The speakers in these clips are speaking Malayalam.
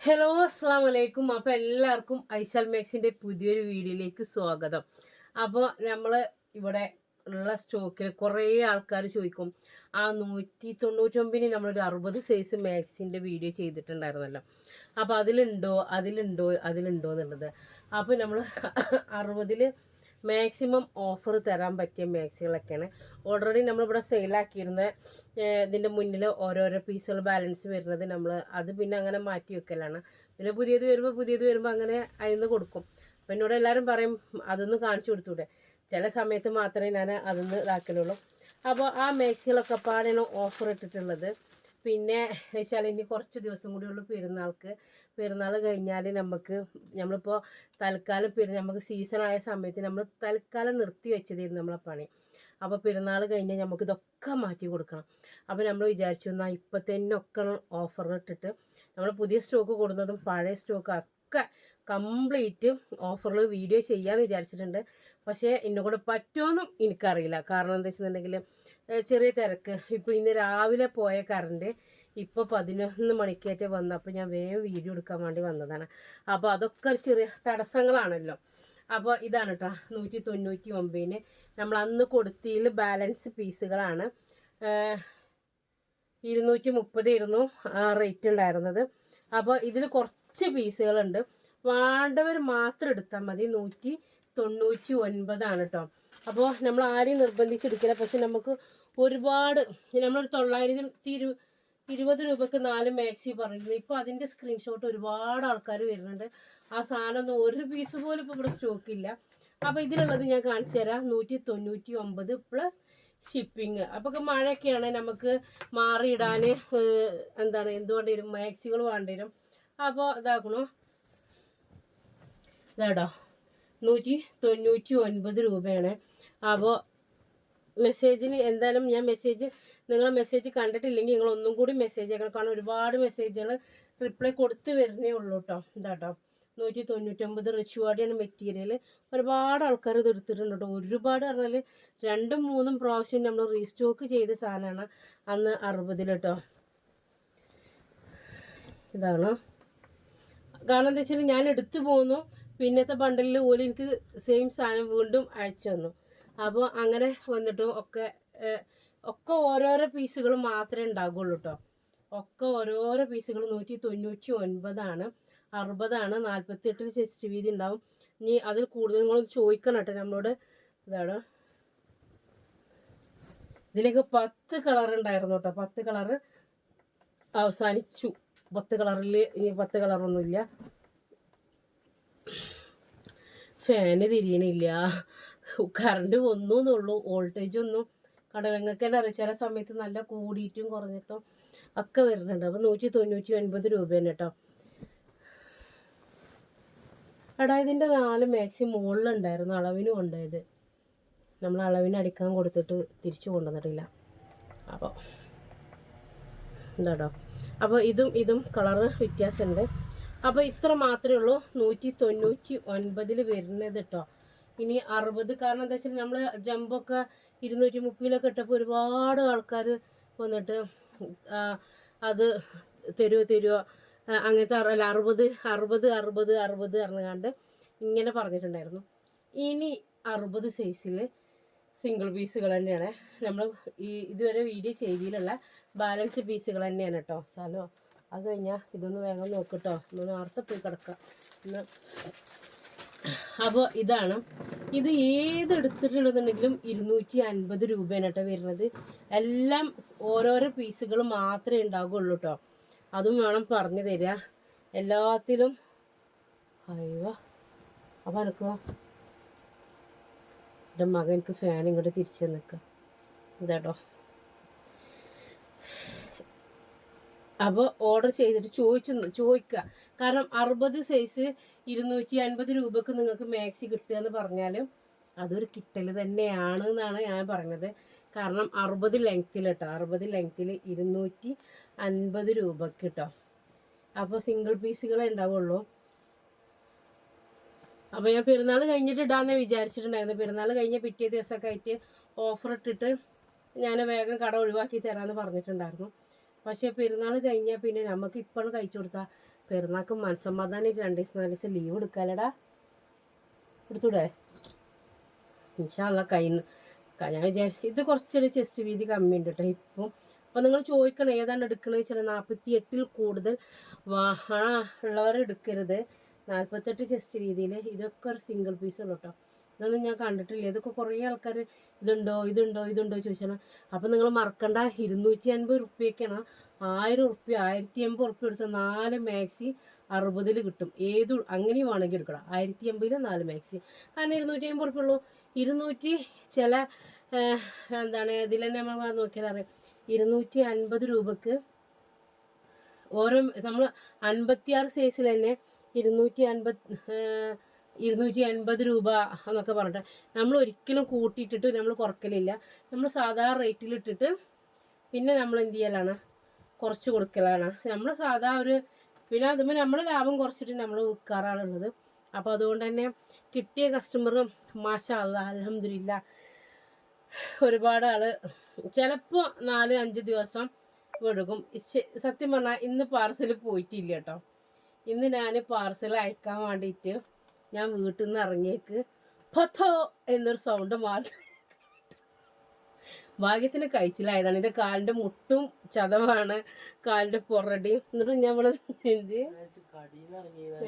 ഹലോ അസ്സാം വലൈക്കും അപ്പോൾ എല്ലാവർക്കും ഐശാൽ മാക്സിന്റെ പുതിയൊരു വീഡിയോയിലേക്ക് സ്വാഗതം. അപ്പോൾ നമ്മൾ ഇവിടെ ഉള്ള സ്റ്റോക്കിൽ കുറേ ആൾക്കാർ ചോദിക്കും ആ നൂറ്റി തൊണ്ണൂറ്റൊമ്പതിന് നമ്മളൊരു അറുപത് സൈസ് മാക്സിന്റെ വീഡിയോ ചെയ്തിട്ടുണ്ടായിരുന്നല്ലോ. അപ്പോൾ അതിലുണ്ടോ അതിലുണ്ടോ അതിലുണ്ടോ എന്നുള്ളത്? അപ്പോൾ നമ്മൾ അറുപതിൽ മാക്സിമം ഓഫർ തരാൻ പറ്റിയ മാക്സികളൊക്കെയാണ് ഓൾറെഡി നമ്മളിവിടെ സെയിലാക്കിയിരുന്ന ഇതിന്റെ മുന്നിൽ ഓരോരോ പീസുകൾ ബാലൻസ് വരുന്നത് നമ്മൾ അത് പിന്നെ അങ്ങനെ മാറ്റി വെക്കലാണ്. പിന്നെ പുതിയത് വരുമ്പോൾ പുതിയത് വരുമ്പോൾ അങ്ങനെ അതിന് കൊടുക്കും. അപ്പം എന്നോട് എല്ലാവരും പറയും അതൊന്ന് കാണിച്ചു കൊടുത്തൂടെ? ചില സമയത്ത് മാത്രമേ ഞാൻ അതൊന്ന് ഇതാക്കലുള്ളൂ. അപ്പോൾ ആ മാക്സികളൊക്കെ പാടാണ് ഓഫർ ഇട്ടിട്ടുള്ളത്. പിന്നെ വെച്ചാൽ ഇനി കുറച്ച് ദിവസം കൂടി ഉള്ളു പെരുന്നാൾക്ക്. പെരുന്നാൾ കഴിഞ്ഞാൽ നമുക്ക് നമ്മളിപ്പോൾ തൽക്കാലം പെരു നമുക്ക് സീസണായ സമയത്ത് നമ്മൾ തൽക്കാലം നിർത്തി വെച്ചതായിരുന്നു നമ്മളെ പണി. അപ്പോൾ പെരുന്നാൾ കഴിഞ്ഞാൽ നമുക്ക് ഇതൊക്കെ മാറ്റി കൊടുക്കണം. അപ്പോൾ നമ്മൾ വിചാരിച്ചു എന്നാൽ ഇപ്പം തന്നെ ഒക്കെ ഓഫർ ഇട്ടിട്ട് നമ്മൾ പുതിയ സ്റ്റോക്ക് കൊടുക്കുന്നതും പഴയ സ്റ്റോക്ക് ഒക്കെ കംപ്ലീറ്റ് ഓഫറിൽ വീഡിയോ ചെയ്യാമെന്ന് വിചാരിച്ചിട്ടുണ്ട്. പക്ഷേ എന്നെ കൊണ്ട് പറ്റുമെന്നും എനിക്കറിയില്ല. കാരണം എന്താ വെച്ചിട്ടുണ്ടെങ്കിൽ ചെറിയ തിരക്ക്. ഇപ്പോൾ ഇന്ന് രാവിലെ പോയ കറണ്ട് ഇപ്പോൾ പതിനൊന്ന് മണിക്കേറ്റ് വന്നു. അപ്പോൾ ഞാൻ വേഗം വീഡിയോ എടുക്കാൻ വേണ്ടി വന്നതാണ്. അപ്പോൾ അതൊക്കെ ചെറിയ തടസ്സങ്ങളാണല്ലോ. അപ്പോൾ ഇതാണ് കേട്ടോ നൂറ്റി തൊണ്ണൂറ്റി ഒമ്പതിന് നമ്മൾ അന്ന് കൊടുത്തിയിൽ ബാലൻസ് പീസുകളാണ്. ഇരുന്നൂറ്റി ഇരുന്നു റേറ്റ് ഉണ്ടായിരുന്നത്. അപ്പോൾ ഇതിൽ കുറച്ച് പീസുകളുണ്ട്. വേണ്ടവർ മാത്രം എടുത്താൽ മതി. നൂറ്റി തൊണ്ണൂറ്റി ഒൻപതാണ് കേട്ടോ അപ്പോൾ നമ്മൾ ആരെയും നിർബന്ധിച്ചെടുക്കില്ല പക്ഷെ നമുക്ക് ഒരുപാട് നമ്മളൊരു തൊള്ളായിരത്തി ഇരു ഇരുപത് രൂപക്ക് നാല് മാക്സി പറഞ്ഞിരുന്നു ഇപ്പോൾ അതിന്റെ സ്ക്രീൻഷോട്ട് ഒരുപാട് ആൾക്കാർ വരുന്നുണ്ട്. ആ സാധനമൊന്നും ഒരു പീസ് പോലും ഇപ്പോൾ ഇവിടെ സ്റ്റോക്കില്ല. അപ്പോൾ ഇതിലുള്ളത് ഞാൻ കാണിച്ചു തരാം. നൂറ്റി തൊണ്ണൂറ്റി ഒമ്പത് പ്ലസ് ഷിപ്പിംഗ്. അപ്പോൾ മഴയൊക്കെയാണ് നമുക്ക് മാറിയിടാൻ എന്താണ് എന്തുകൊണ്ട് വരും? മാക്സികൾ വേണ്ടി വരും അപ്പോൾ ഇതാക്കണോ ഇതാടോ നൂറ്റി തൊണ്ണൂറ്റി ഒൻപത് രൂപയാണ്. അപ്പോൾ മെസ്സേജിന് എന്തായാലും ഞാൻ മെസ്സേജ് നിങ്ങൾ മെസ്സേജ് കണ്ടിട്ടില്ലെങ്കിൽ നിങ്ങൾ ഒന്നും കൂടി മെസ്സേജ് അയക്കണം. കാരണം ഒരുപാട് മെസ്സേജുകൾ റിപ്ലൈ കൊടുത്ത് വരുന്നേ ഉള്ളൂ കേട്ടോ ഇതാട്ടോ. നൂറ്റി തൊണ്ണൂറ്റൊമ്പത് റിച്ചുവാടിയാണ് മെറ്റീരിയൽ ഒരുപാട് ആൾക്കാർ ഇത് എടുത്തിട്ടുണ്ട് കേട്ടോ ഒരുപാട് പറഞ്ഞാൽ രണ്ടും മൂന്നും പ്രാവശ്യം നമ്മൾ റീസ്റ്റോക്ക് ചെയ്ത സാധനമാണ് അന്ന് അറുപതിൽ കേട്ടോ ഇതാണ്. കാരണം എന്താ വെച്ചാൽ ഞാൻ എടുത്തു പോന്നു. പിന്നത്തെ ബണ്ടലിൽ ഓൽ എനിക്ക് സെയിം സാധനം വീണ്ടും അയച്ചു തന്നു. അപ്പോൾ അങ്ങനെ വന്നിട്ടും ഒക്കെ ഒക്കെ ഓരോരോ പീസുകൾ മാത്രമേ ഉണ്ടാകുള്ളൂ കേട്ടോ ഒക്കെ ഓരോരോ പീസുകൾ നൂറ്റി തൊണ്ണൂറ്റി ഒൻപതാണ് അറുപതാണ് നാൽപ്പത്തി എട്ടിൽ ചെസ്റ്റ് വീതി ഉണ്ടാവും. ഇനി അതിൽ കൂടുതൽ നിങ്ങളൊന്ന് ചോദിക്കണം കേട്ടോ നമ്മളോട്. ഇതാണ്. ഇതിലേക്ക് പത്ത് കളർ ഉണ്ടായിരുന്നു കേട്ടോ പത്ത് കളർ അവസാനിച്ചു. പത്ത് കളറിൽ ഇനി പത്ത് കളറൊന്നുമില്ല ഫാന് തിരിയണില്ല. കറണ്ട് ഒന്നും എന്നുള്ളൂ വോൾട്ടേജ് ഒന്നും കടലങ്ങൾക്ക് അറിയാം. ചില സമയത്ത് നല്ല കൂടിയിട്ടും കുറഞ്ഞിട്ടും ഒക്കെ വരുന്നുണ്ട്. അപ്പം നൂറ്റി തൊണ്ണൂറ്റി ഒൻപത് രൂപയാണ് കേട്ടോ എടാ ഇതിന്റെ നാല് മാക്സി മുകളിലുണ്ടായിരുന്നു. അളവിനും ഉണ്ടായത്. നമ്മൾ അളവിന് അടിക്കാൻ കൊടുത്തിട്ട് തിരിച്ചു കൊണ്ടുവന്നിട്ടില്ല. അപ്പോൾ എന്താടോ. അപ്പോൾ ഇതും ഇതും കളറ് വ്യത്യാസമുണ്ട് അപ്പോൾ ഇത്ര മാത്രമേ ഉള്ളൂ. നൂറ്റി തൊണ്ണൂറ്റി ഒൻപതിൽ വരുന്നത് കേട്ടോ ഇനി അറുപത്. കാരണം എന്താ വെച്ചാൽ നമ്മൾ ജമ്പൊക്കെ ഇരുന്നൂറ്റി മുപ്പതിലൊക്കെ ഇട്ടപ്പോൾ ഒരുപാട് ആൾക്കാർ വന്നിട്ട് അത് തരുമോ തരുമോ അങ്ങനത്തെ അല്ല അറുപത് അറുപത് അറുപത് അറുപത് അറിഞ്ഞുകൊണ്ട് ഇങ്ങനെ പറഞ്ഞിട്ടുണ്ടായിരുന്നു. ഇനി അറുപത് സൈസിൽ സിംഗിൾ പീസുകൾ തന്നെയാണ്. നമ്മൾ ഈ ഇതുവരെ വീഡിയോ ചെയ്തിയിലുള്ള ബാലൻസ് പീസുകൾ തന്നെയാണ് കേട്ടോ ചാലോ അത് കഴിഞ്ഞാൽ ഇതൊന്ന് വേഗം നോക്കട്ടോ. ഒന്ന് നേരത്തെ പോയി കിടക്കാം. അപ്പോൾ ഇതാണ്. ഇത് ഏത് എടുത്തിട്ടുള്ളതുണ്ടെങ്കിലും ഇരുന്നൂറ്റി അൻപത് രൂപയാണ് കേട്ടോ വരുന്നത്. എല്ലാം ഓരോരോ പീസുകൾ മാത്രമേ ഉണ്ടാകുള്ളൂ കേട്ടോ. അതും വേണം പറഞ്ഞു തരിക എല്ലാത്തിലും. അയ്യോ. അപ്പം എനിക്കോ എന്റെ മകൻ എനിക്ക് ഫാൻ ഇങ്ങോട്ട് തിരിച്ചു നിൽക്കുക ഇതാട്ടോ. അപ്പോൾ ഓർഡർ ചെയ്തിട്ട് ചോദിച്ചു ചോദിക്കുക. കാരണം അറുപത് സൈസ് ഇരുന്നൂറ്റി അൻപത് രൂപക്ക് നിങ്ങൾക്ക് മാക്സി കിട്ടുക എന്ന് പറഞ്ഞാൽ അതൊരു കിട്ടൽ തന്നെയാണ് എന്നാണ് ഞാൻ പറഞ്ഞത്. കാരണം അറുപത് ലെങ്ത്തിൽ കേട്ടോ അറുപത് ലെങ്ത്തിൽ ഇരുന്നൂറ്റി അൻപത് രൂപക്ക് കേട്ടോ അപ്പോൾ സിംഗിൾ പീസുകളെ ഉണ്ടാവുള്ളൂ. അപ്പോൾ ഞാൻ പെരുന്നാൾ കഴിഞ്ഞിട്ട് ഇടാമെന്നേ വിചാരിച്ചിട്ടുണ്ടായിരുന്നു. പെരുന്നാൾ കഴിഞ്ഞ പിറ്റേ ദിവസമൊക്കെ ആയിട്ട് ഓഫർ ഇട്ടിട്ട് ഞാൻ വേഗം കട ഒഴിവാക്കി തരാമെന്ന് പറഞ്ഞിട്ടുണ്ടായിരുന്നു. പക്ഷേ പെരുന്നാൾ കഴിഞ്ഞാൽ പിന്നെ നമുക്ക് ഇപ്പോഴും കഴിച്ചു കൊടുത്താൽ പെരുന്നാൾക്ക് മനസ്സമാധാനം രണ്ട് ദിവസം നാല് ദിവസം ലീവ് എടുക്കാലടാ എടുത്തൂടെ? കഴിഞ്ഞു ഞാൻ വിചാരിച്ചു ഇത് കുറച്ചൊരു ചെസ്റ്റ് വീതി കമ്മിയുണ്ട് കേട്ടോ ഇപ്പം. അപ്പം നിങ്ങൾ ചോദിക്കണം ഏതാണ് എടുക്കണത് വെച്ചാൽ നാൽപ്പത്തി എട്ടിൽ കൂടുതൽ വാഹന ഉള്ളവർ എടുക്കരുത്. നാൽപ്പത്തെട്ട് ചെസ്റ്റ് വീതിയിൽ ഇതൊക്കെ ഒരു സിംഗിൾ പീസ് ഉള്ളൂ കേട്ടോ ഇതൊന്നും ഞാൻ കണ്ടിട്ടില്ല. ഇതൊക്കെ കുറേ ആൾക്കാർ ഇതുണ്ടോ ഇതുണ്ടോ ഇതുണ്ടോ ചോദിച്ചാൽ അപ്പോൾ നിങ്ങൾ മറക്കണ്ട ഇരുന്നൂറ്റി അൻപത് റുപ്യക്കാണ് ആയിരം റുപ്യ ആയിരത്തി എൺപത് റുപ്യ എടുത്ത നാല് മാക്സി അറുപതിൽ കിട്ടും. ഏത് അങ്ങനെയും വേണമെങ്കിൽ എടുക്കണം. ആയിരത്തി എൺപതിൽ നാല് മാക്സി. കാരണം ഇരുന്നൂറ്റി അമ്പത് റുപ്യ ഉള്ളൂ. ഇരുന്നൂറ്റി ചില എന്താണ് ഇതിൽ തന്നെ നമ്മൾ നോക്കിയാൽ അറിയാം. ഇരുന്നൂറ്റി അൻപത് രൂപക്ക് ഓരോ നമ്മൾ അൻപത്തിയാറ് സൈസിൽ തന്നെ ഇരുന്നൂറ്റി അൻപത് ഇരുന്നൂറ്റി എൺപത് രൂപ എന്നൊക്കെ പറഞ്ഞിട്ട് നമ്മൾ ഒരിക്കലും കൂട്ടിയിട്ടിട്ട് നമ്മൾ കുറക്കലില്ല നമ്മൾ സാധാരണ റേറ്റിലിട്ടിട്ട് പിന്നെ നമ്മൾ എന്ത് ചെയ്യലാണ്? കുറച്ച് കൊടുക്കലാണ്. നമ്മൾ സാധാ ഒരു പിന്നെ അതുമ്പോൾ നമ്മൾ ലാഭം കുറച്ചിട്ട് നമ്മൾ വിൽക്കാറാണുള്ളത് അപ്പോൾ അതുകൊണ്ട് തന്നെ കിട്ടിയ കസ്റ്റമറും മാഷാ അലഹമില്ല ഒരുപാട് ആൾ ചിലപ്പോൾ നാല് അഞ്ച് ദിവസം വെടുക്കും സത്യം പറഞ്ഞാൽ ഇന്ന് പാർസൽ പോയിട്ടില്ല കേട്ടോ. ഇന്ന് ഞാൻ പാർസൽ അയക്കാൻ വേണ്ടിയിട്ട് ഞാൻ വീട്ടിൽ നിന്ന് ഇറങ്ങിയേക്ക്. പത്തോ എന്നൊരു സൗണ്ട് മാത്രം ഭാഗ്യത്തിന് കഴിച്ചിലായതാണ് എന്റെ കാലിന്റെ മുട്ടും ചതവാണ്. കാലിന്റെ പുറടിയും. എന്നിട്ട് ഞാൻ ഇവിടെ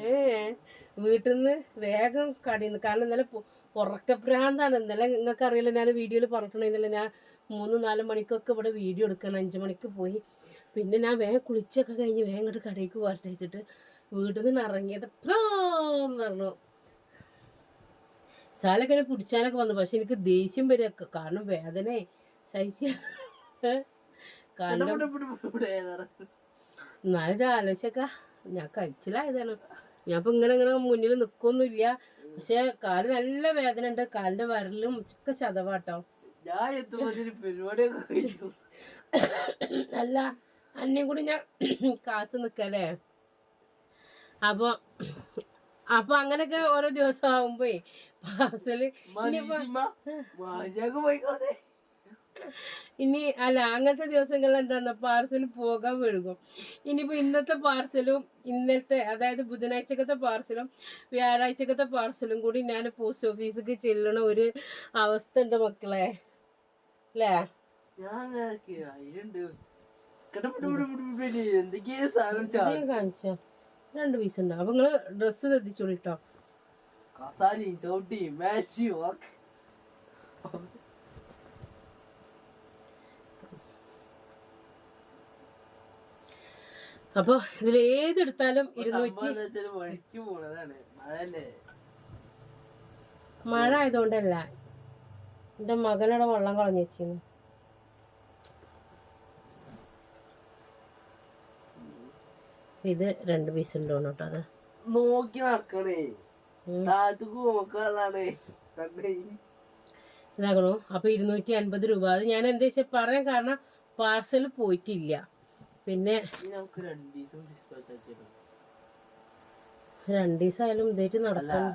ഏ വീട്ടിൽ നിന്ന് വേഗം കടിയുന്നു കാരണം ഇന്നലെ ഉറക്കപ്രാന്താണ് ഇന്നലെ നിങ്ങൾക്ക് അറിയില്ല ഞാൻ വീഡിയോയിൽ പറഞ്ഞിട്ടുണ്ടെങ്കിൽ ഞാൻ മൂന്ന് നാല് മണിക്കൊക്കെ ഇവിടെ വീഡിയോ എടുക്കണം. അഞ്ച് മണിക്ക് പോയി. പിന്നെ ഞാൻ വേഗം കുളിച്ചൊക്കെ കഴിഞ്ഞ് വേഗം ഇങ്ങോട്ട് കടയിലേക്ക് പോരട്ടെ വെച്ചിട്ട് വീട്ടിൽ നിന്ന് ഇറങ്ങിയത്. എന്ന് പറഞ്ഞു. സാലൊക്കെ എന്നെ പിടിച്ചാലൊക്കെ വന്നു. പക്ഷെ എനിക്ക് ദേഷ്യം വരിക കാരണം വേദന സഹിച്ച. കാരണം എന്നാലും ആലോചിച്ചക്ക. ഞാൻ കഴിച്ചിലായതാണ്. ഞാൻ ഇപ്പൊ ഇങ്ങനെ ഇങ്ങനെ മുന്നിൽ നിക്കൊന്നുമില്ല. പക്ഷെ കാൽ നല്ല വേദന ഉണ്ട് കാലിന്റെ വരലും ഒക്കെ ചതവാട്ടോ. അല്ല അന്നേം കൂടി ഞാൻ കാത്തു നിക്കല്ലേ അപ്പൊ അപ്പൊ അങ്ങനൊക്കെ ഓരോ ദിവസം ആവുമ്പോ പാർസൽ ഇനി അല്ല അങ്ങനത്തെ ദിവസങ്ങളിൽ എന്താന്ന പാർസൽ പോകാൻ വഴുകും ഇനിയിപ്പോ ഇന്നത്തെ പാർസലും ഇന്നത്തെ അതായത് ബുധനാഴ്ചക്കത്തെ പാർസലും വ്യാഴാഴ്ചക്കത്തെ പാർസലും കൂടി ഞാൻ പോസ്റ്റ് ഓഫീസിക്ക് ചെല്ലണ ഒരു അവസ്ഥ ഉണ്ട് മക്കളെ. അല്ലേ? രണ്ട് പീസ് ഉണ്ട്. അപ്പൊ നിങ്ങൾ ഡ്രസ്സ് ശ്രദ്ധിച്ചോളൂ കസാലയും ചവിട്ടിയും മാശിയും ഒക്കെ. അപ്പൊ ഇതിൽ ഏതെടുത്താലും ഇരുന്നൂറ്റി മഴ ആയതുകൊണ്ടല്ല. എന്റെ മകനോട് വെള്ളം കളഞ്ഞു വെച്ചിരുന്നു. ഇത് രണ്ട് പീസ് ഉണ്ടോ കേട്ടോ അത്. നോക്കി നടക്കണേ. ഇതാകണു. അപ്പൊ ഇരുന്നൂറ്റി അൻപത് രൂപ. അത് ഞാൻ എന്താ വെച്ചാൽ പറയാൻ കാരണം പാർസൽ പോയിട്ടില്ല. പിന്നെ രണ്ടു നമുക്ക് രണ്ട് ദിവസം ഡിസ്പാച്ച് ആക്കിയിടും രണ്ട് ദിവസം ആയാലും ഇതായിട്ട് നടക്കും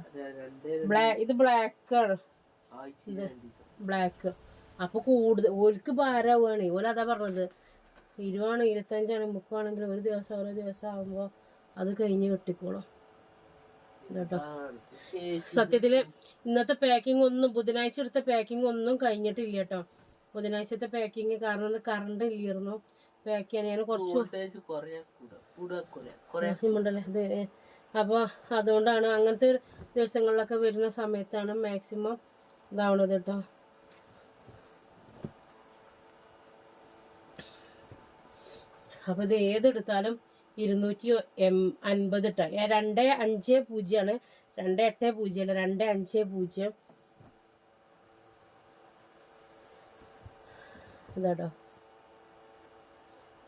ഇത് ബ്ലാക്ക് ആണ് ബ്ലാക്ക്. അപ്പൊ കൂടുതൽ ഓൽക്ക് ഭാരവാണ് ഓല അതാ പറഞ്ഞത്. ഇരുപതാണ് ഇരുപത്തഞ്ചാണ് മുപ്പാണെങ്കിലും ഒരു ദിവസം ഓരോ ദിവസം ആകുമ്പോ അത് കഴിഞ്ഞ് കിട്ടിക്കോളും കേട്ടോ സത്യത്തിൽ സത്യത്തിൽ ഇന്നത്തെ പാക്കിംഗ് ഒന്നും ബുധനാഴ്ച എടുത്ത പാക്കിംഗ് ഒന്നും കഴിഞ്ഞിട്ടില്ല കേട്ടോ ബുധനാഴ്ചത്തെ പാക്കിംഗ് കാരണം കറണ്ട് ഇല്ലായിരുന്നു. പാക്ക് ചെയ്യാൻ ഞാൻ കുറച്ച് അപ്പൊ ഉണ്ടല്ലേ. ഇത് അപ്പോൾ അതുകൊണ്ടാണ് അങ്ങനത്തെ ദിവസങ്ങളിലൊക്കെ വരുന്ന സമയത്താണ് മാക്സിമം ഇതാവണത് കേട്ടോ അപ്പോൾ ഇത് ഏതെടുത്താലും ഇരുന്നൂറ്റി എം അൻപത് ഇട്ടോ ഏ, രണ്ട് അഞ്ച് പൂജ്യമാണ് രണ്ട് എട്ട് പൂജ്യം രണ്ട് അഞ്ച് പൂജ്യം. ഇതാട്ടോ.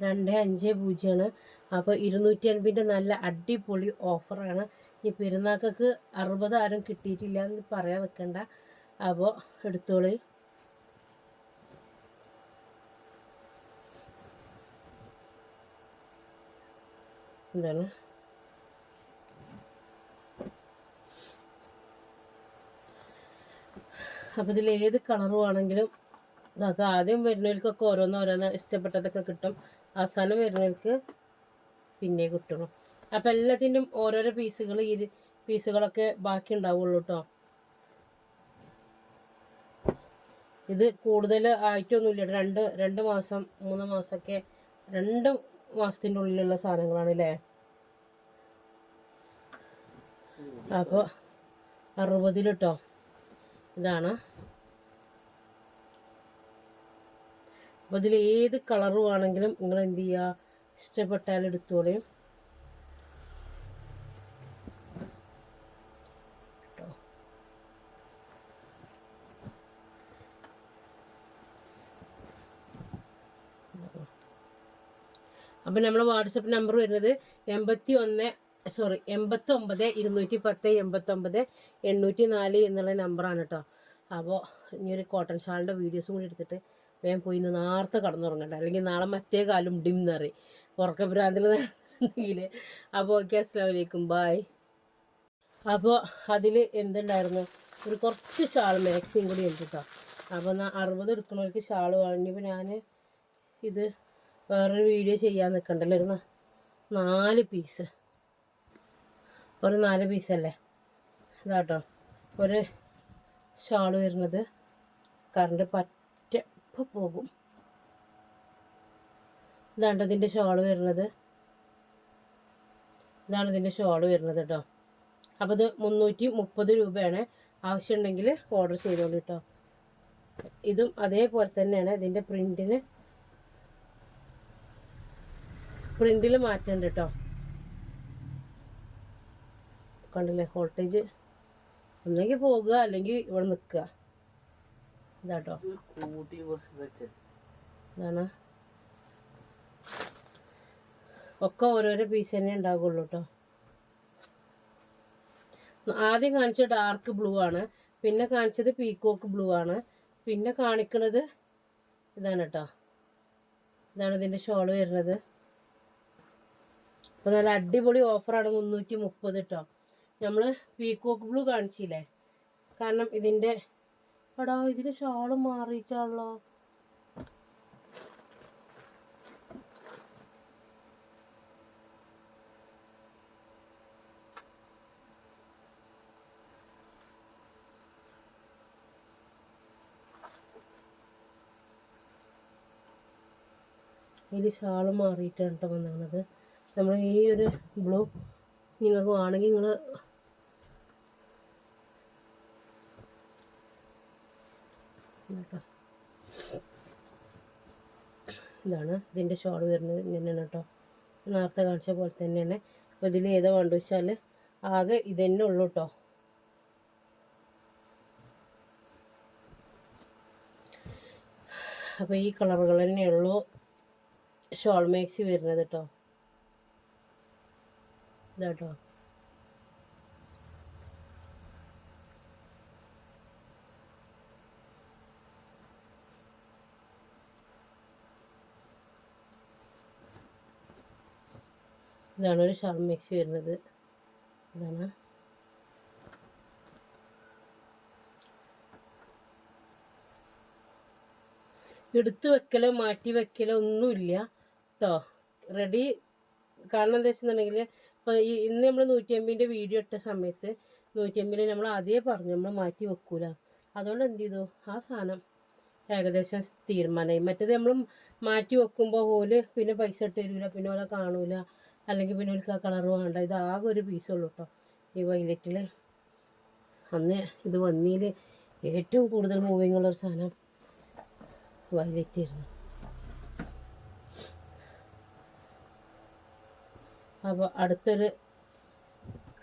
രണ്ട് അഞ്ച് പൂജ്യമാണ് അപ്പോൾ ഇരുന്നൂറ്റി അൻപതിന്റെ നല്ല അടിപൊളി ഓഫറാണ്. ഈ പെരുന്നാൾക്ക് അറുപത് ആരും കിട്ടിയിട്ടില്ല എന്ന് പറയാൻ നിൽക്കണ്ട അപ്പോൾ എടുത്തോളി. എന്താണ് അപ്പോൾ ഇതിൽ ഏത് കളറും ആണെങ്കിലും നമുക്ക് ആദ്യം വരുന്നവർക്കൊക്കെ ഓരോന്ന് ഓരോന്ന് ഇഷ്ടപ്പെട്ടതൊക്കെ കിട്ടും. അവസാനം വരുന്നവർക്ക് പിന്നെ കിട്ടണം. അപ്പം എല്ലാത്തിന്റെയും ഓരോരോ പീസുകൾ ഈ പീസുകളൊക്കെ ബാക്കി ഉണ്ടാവുള്ളൂ കേട്ടോ ഇത് കൂടുതൽ ആയിട്ടൊന്നുമില്ല. രണ്ട് രണ്ട് മാസം മൂന്ന് മാസമൊക്കെ രണ്ട് മാസത്തിന്റെ ഉള്ളിലുള്ള സാധനങ്ങളാണ് അല്ലേ അപ്പോൾ അറുപതിൽ കേട്ടോ ഇതാണ്. അപ്പോൾ ഇതിൽ ഏത് കളർ വേണമെങ്കിലും നിങ്ങൾ എന്ത് ചെയ്യുക ഇഷ്ടപ്പെട്ടാൽ എടുത്തോളയും അപ്പം നമ്മളെ വാട്സപ്പ് നമ്പർ വരുന്നത് എൺപത്തി ഒന്ന് സോറി എൺപത്തി ഒമ്പത് ഇരുന്നൂറ്റി പത്ത് എൺപത്തൊമ്പത് എണ്ണൂറ്റി നാല് എന്നുള്ള നമ്പറാണ് കേട്ടോ അപ്പോൾ ഇനി ഒരു കോട്ടൺ ഷാളിന്റെ വീഡിയോസും കൂടി എടുത്തിട്ട് വേഗം പോയി ഇന്ന് നേരത്തെ കടന്നുറങ്ങണ്ട അല്ലെങ്കിൽ നാളെ മറ്റേ കാലം ഡിം എന്നറി ഉറക്ക ഭ്രാന്തിൽ നടന്നെങ്കിൽ അപ്പോൾ ഓക്കെ അസ്സാം വലൈക്കും ബായ് അപ്പോൾ അതിൽ എന്തുണ്ടായിരുന്നു? ഒരു കുറച്ച് ഷാൾ മാക്സിയും കൂടി ഉണ്ട് കേട്ടോ അപ്പോൾ അറുപത് എടുക്കണവർക്ക് ഷാൾ വാങ്ങിയപ്പോൾ ഞാൻ ഇത് വേറൊരു വീഡിയോ ചെയ്യാൻ നിൽക്കണ്ടല്ലോ ഒരു നാല് പീസ് ഒരു നാല് പീസല്ലേ ഇതാട്ടോ. ഒരു ഷാൾ വരുന്നത്. കറണ്ട് പറ്റ പോകും. ഇതാണ്ട് ഇതിന്റെ ഷാൾ വരുന്നത്. ഇതാണ് ഇതിന്റെ ഷോൾ വരുന്നത് കേട്ടോ അപ്പോൾ ഇത് മുന്നൂറ്റി മുപ്പത് രൂപയാണ്. ആവശ്യമുണ്ടെങ്കിൽ ഓർഡർ ചെയ്തോളൂ കേട്ടോ ഇതും അതേപോലെ തന്നെയാണ് ഇതിന്റെ പ്രിന്റിന് പ്രിന്റിൽ മാറ്റമുണ്ട് കേട്ടോ കണ്ടില്ലേ? വോൾട്ടേജ്. ഒന്നെങ്കിൽ പോകുക അല്ലെങ്കിൽ ഇവിടെ നിൽക്കുക. ഇതാട്ടോ ഇതാണ്. ഒക്കെ ഓരോരോ പീസ് തന്നെ ഉണ്ടാകുള്ളൂ കേട്ടോ ആദ്യം കാണിച്ച ഡാർക്ക് ബ്ലൂ ആണ്. പിന്നെ കാണിച്ചത് പീക്കോക്ക് ബ്ലൂ ആണ്. പിന്നെ കാണിക്കുന്നത് ഇതാണ് കേട്ടോ ഇതാണ് ഇതിന്റെ ഷോൾ വരുന്നത്. അപ്പോൾ നല്ല അടിപൊളി ഓഫറാണ് മുന്നൂറ്റി മുപ്പത് കേട്ടോ നമ്മൾ പീക്കോക്ക് ബ്ലൂ കാണിച്ചില്ലേ? കാരണം ഇതിന്റെ എടാ ഇതിന്റെ ഷാൾ മാറിയിട്ടാണല്ലോ. ഇതിൽ ഷാൾ മാറിയിട്ടാണ് കേട്ടോ വന്നിരുന്നത് നമ്മൾ ഈ ഒരു ബ്ലൂ നിങ്ങൾക്ക് വേണമെങ്കിൽ നിങ്ങൾ ഇതാണ് ഇതിന്റെ ഷോൾ വരുന്നത് ഇങ്ങനെയാണ് കേട്ടോ. നേരത്തെ കാണിച്ച പോലെ തന്നെയാണ്. അപ്പോൾ ഇതിൽ ഏതാ വേണ്ട വെച്ചാൽ ആകെ ഇതന്നെ ഉള്ളൂ കേട്ടോ. അപ്പോൾ ഈ കളറുകൾ തന്നെയുള്ളൂ ഷോൾ മാക്സി വരുന്നത് കേട്ടോ. ഇതാട്ടോ. ഇതാണ് ഒരു ഷാൾ മിക്സി വരുന്നത്. ഇതാണ്. എടുത്ത് വെക്കലോ മാറ്റി വെക്കലോ ഒന്നുമില്ല കേട്ടോ റെഡി കാരണം എന്താ വെച്ചിട്ടുണ്ടെങ്കിൽ ഈ ഇന്ന് നമ്മൾ നൂറ്റി അമ്പതിന്റെ വീഡിയോ ഇട്ട സമയത്ത് നൂറ്റി അമ്പതിൽ നമ്മൾ അതേ പറഞ്ഞു നമ്മൾ മാറ്റി വെക്കൂല. അതുകൊണ്ട് എന്ത് ചെയ്തു? ആ സാധനം ഏകദേശം തീരുമാനമായി മറ്റേത് നമ്മൾ മാറ്റി വെക്കുമ്പോൾ പോലെ പിന്നെ പൈസ ഇട്ട് തരില്ല പിന്നെ ഓലെ കാണൂല അല്ലെങ്കിൽ പിന്നെ ഓൽക്ക് ആ കളർ വേണ്ട. ഇത് ആകെ ഒരു പീസുള്ളൂ കേട്ടോ ഈ വൈലറ്റിൽ അന്ന് ഇത് വന്നതിൽ ഏറ്റവും കൂടുതൽ മൂവിങ്ങുള്ളൊരു സാധനം വൈലറ്റ് ആയിരുന്നു. അപ്പോൾ അടുത്തൊരു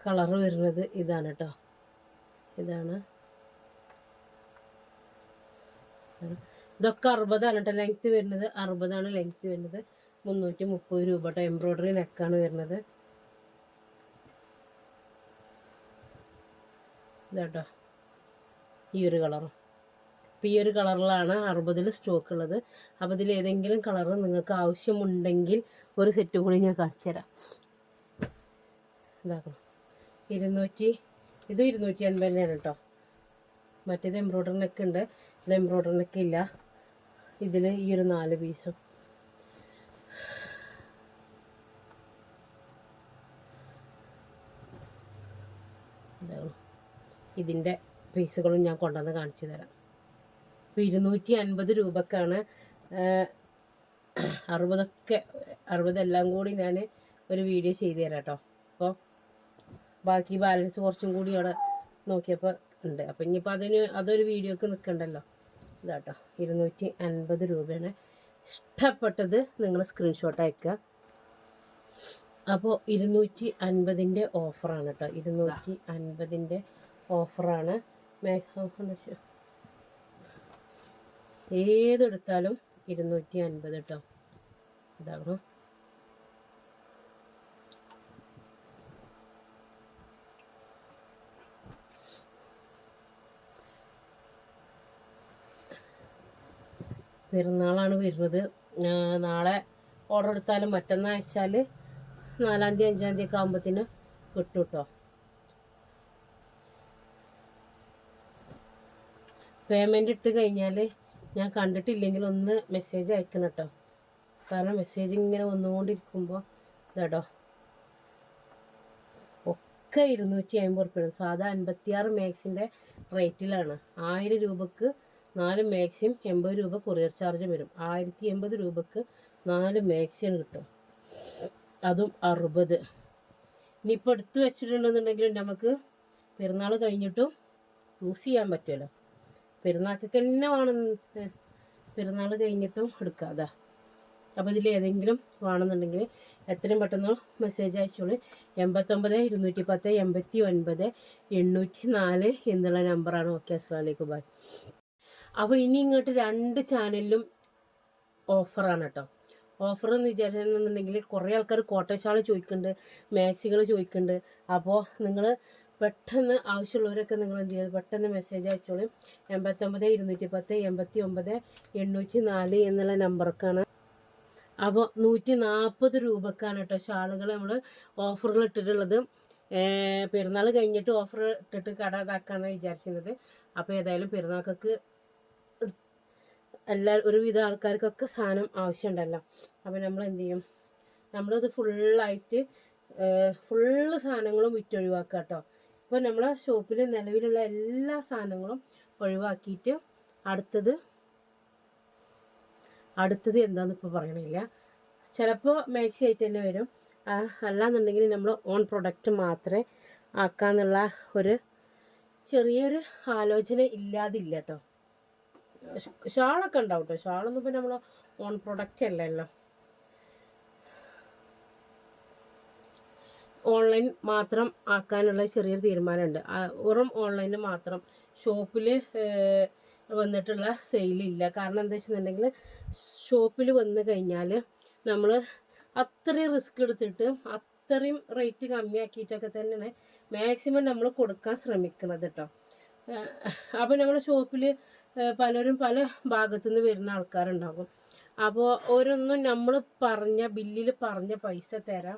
കളർ വരുന്നത് ഇതാണ് കേട്ടോ ഇതാണ്. ഇതൊക്കെ അറുപതാണ് കേട്ടോ ലെങ്ത്ത് വരുന്നത്. അറുപതാണ് ലെങ്ത്ത് വരുന്നത്. മുന്നൂറ്റി മുപ്പത് രൂപ കേട്ടോ എംബ്രോയ്ഡറി നെക്കാണ് വരുന്നത്. ഇതാട്ടോ ഈ ഒരു അപ്പോൾ ഈ ഒരു കളറിലാണ് അറുപതിൽ സ്റ്റോക്ക് ഉള്ളത്. അപ്പോൾ ഇതിൽ ഏതെങ്കിലും കളർ നിങ്ങൾക്ക് ആവശ്യമുണ്ടെങ്കിൽ ഒരു സെറ്റ് കൂടി ഞാൻ കാണിച്ചു തരാം ഇതാക്കണം. ഇരുന്നൂറ്റി ഇത് ഇരുന്നൂറ്റി അൻപത് തന്നെയാണ് കേട്ടോ. മറ്റേത് എംബ്രോയിഡറി നെക്ക് ഉണ്ട്. ഇത് എംബ്രോയിഡറി നെക്ക് ഇല്ല. ഇതിൽ ഈ ഒരു നാല് പീസും ഇതിന്റെ പീസുകളും ഞാൻ കൊണ്ടുവന്ന് കാണിച്ചു തരാം. അപ്പോൾ ഇരുന്നൂറ്റി അൻപത് രൂപക്കാണ് അറുപതൊക്കെ അറുപതെല്ലാം കൂടി ഞാൻ ഒരു വീഡിയോ ചെയ്തു തരാം കേട്ടോ. ബാക്കി ബാലൻസ് കുറച്ചും കൂടി അവിടെ നോക്കിയപ്പോൾ ഉണ്ട്. അപ്പം ഇനിയിപ്പോൾ അതിന് അതൊരു വീഡിയോക്ക് നിൽക്കണ്ടല്ലോ. ഇതാട്ടോ ഇരുന്നൂറ്റി അൻപത് രൂപയാണ്. ഇഷ്ടപ്പെട്ടത് നിങ്ങൾ സ്ക്രീൻഷോട്ട് അയക്കുക. അപ്പോൾ ഇരുന്നൂറ്റി അൻപതിന്റെ ഓഫറാണ് കേട്ടോ. ഇരുന്നൂറ്റി അൻപതിന്റെ ഓഫറാണ്. ഏതെടുത്താലും ഇരുന്നൂറ്റി അൻപത് കേട്ടോ. ഇതാണ് പെരുന്നാളാണ് വരുന്നത്. നാളെ ഓർഡർ എടുത്താലും മറ്റന്നാൾ അയച്ചാൽ നാലാം തീയതി അഞ്ചാം തീയതി ഒക്കെ ആകുമ്പോഴത്തേന് കിട്ടും കേട്ടോ പേയ്മെന്റ് ഇട്ട് കഴിഞ്ഞാൽ ഞാൻ കണ്ടിട്ടില്ലെങ്കിൽ ഒന്ന് മെസ്സേജ് അയക്കണം കേട്ടോ കാരണം മെസ്സേജ് ഇങ്ങനെ വന്നുകൊണ്ടിരിക്കുമ്പോൾ ഇതാട്ടോ ഒക്കെ ഇരുന്നൂറ്റി അമ്പത് റുപ്യാണ് സാധാ അൻപത്തിയാറ് മാക്സിന്റെ റേറ്റിലാണ് ആയിരം രൂപക്ക് നാല് മാക്സിയും എൺപത് രൂപ കൊറിയർ ചാർജ് വരും. ആയിരത്തി എൺപത് രൂപക്ക് നാല് മാക്സിയാണ് കിട്ടും. അതും അറുപത്. ഇനിയിപ്പോൾ എടുത്ത് വെച്ചിട്ടുണ്ടെന്നുണ്ടെങ്കിൽ നമുക്ക് പെരുന്നാൾ കഴിഞ്ഞിട്ടും യൂസ് ചെയ്യാൻ പറ്റുമല്ലോ. പെരുന്നാൾക്ക് തന്നെ വേണം പെരുന്നാൾ കഴിഞ്ഞിട്ടും എടുക്കാം. അപ്പോൾ ഇതിൽ ഏതെങ്കിലും വേണമെന്നുണ്ടെങ്കിൽ എത്രയും പെട്ടെന്ന് മെസ്സേജ് അയച്ചോളൂ. എൺപത്തൊമ്പത് ഇരുന്നൂറ്റി പത്ത് എൺപത്തി ഒൻപത് എണ്ണൂറ്റി നാല് എന്നുള്ള നമ്പറാണ് ഓക്കെ അസ്സാം വലൈക്കും ബായ് അപ്പോൾ ഇനി ഇങ്ങോട്ട് രണ്ട് ചാനലിലും ഓഫറാണ് കേട്ടോ. ഓഫർ എന്ന് വിചാരിച്ചെന്നുണ്ടെങ്കിൽ കുറേ ആൾക്കാർ കോട്ടശാള ചോദിക്കുന്നുണ്ട് മാക്സികൾ ചോദിക്കുന്നുണ്ട്. അപ്പോൾ നിങ്ങൾ പെട്ടെന്ന് ആവശ്യമുള്ളവരൊക്കെ നിങ്ങൾ എന്ത് ചെയ്യുക പെട്ടെന്ന് മെസ്സേജ് അയച്ചോളൂ. എൺപത്തൊമ്പത് ഇരുന്നൂറ്റി പത്ത് എൺപത്തി ഒമ്പത് എണ്ണൂറ്റി നാല് എന്നുള്ള നമ്പർക്കാണ്. അപ്പോൾ നൂറ്റി നാൽപ്പത് രൂപക്കാണ് കേട്ടോ ഷാളുകൾ നമ്മൾ ഓഫറുകൾ ഇട്ടിട്ടുള്ളത്. പെരുന്നാൾ കഴിഞ്ഞിട്ട് ഓഫർ ഇട്ടിട്ട് കട ഇതാക്കാമെന്നാണ് വിചാരിച്ചിരുന്നത്. അപ്പോൾ ഏതായാലും പെരുന്നാൾക്കൊക്കെ എല്ലാ ഒരുവിധ ആൾക്കാർക്കൊക്കെ സാധനം ആവശ്യമുണ്ടല്ലോ. അപ്പോൾ നമ്മൾ എന്ത് ചെയ്യും? നമ്മളത് ഫുള്ളായിട്ട് ഫുള്ള് സാധനങ്ങളും വിറ്റൊഴിവാക്കുക കേട്ടോ ഇപ്പോൾ നമ്മളെ ഷോപ്പിൽ നിലവിലുള്ള എല്ലാ സാധനങ്ങളും ഒഴിവാക്കിയിട്ട് അടുത്തത് അടുത്തത് എന്താണെന്ന് ഇപ്പോൾ പറയണില്ല. ചിലപ്പോൾ മാക്സി ആയിട്ട് തന്നെ വരും. അല്ലാന്നുണ്ടെങ്കിൽ നമ്മൾ ഓൺ പ്രൊഡക്റ്റ് മാത്രമേ ആക്കാന്നുള്ള ഒരു ചെറിയൊരു ആലോചന ഇല്ലാതില്ല കേട്ടോ ഷാളൊക്കെ ഉണ്ടാവും കേട്ടോ ഷാളൊന്നും ഇപ്പം നമ്മൾ ഓൺ പ്രൊഡക്റ്റ് അല്ലല്ലോ. ഓൺലൈൻ മാത്രം ആക്കാനുള്ള ചെറിയൊരു തീരുമാനമുണ്ട്. വെറും ഓൺലൈനിൽ മാത്രം ഷോപ്പിൽ വന്നിട്ടുള്ള സെയിലില്ല കാരണം എന്താ വെച്ചിട്ടുണ്ടെങ്കിൽ ഷോപ്പിൽ വന്നു കഴിഞ്ഞാൽ നമ്മൾ അത്രയും റിസ്ക് എടുത്തിട്ട് അത്രയും റേറ്റ് കമ്മിയാക്കിയിട്ടൊക്കെ തന്നെയാണ് മാക്സിമം നമ്മൾ കൊടുക്കാൻ ശ്രമിക്കുന്നത് കേട്ടോ അപ്പോൾ നമ്മൾ ഷോപ്പിൽ പലരും പല ഭാഗത്തു നിന്ന് വരുന്ന ആൾക്കാരുണ്ടാകും. അപ്പോൾ ഓരോന്നും നമ്മൾ പറഞ്ഞ ബില്ലിൽ പറഞ്ഞ പൈസ തരാൻ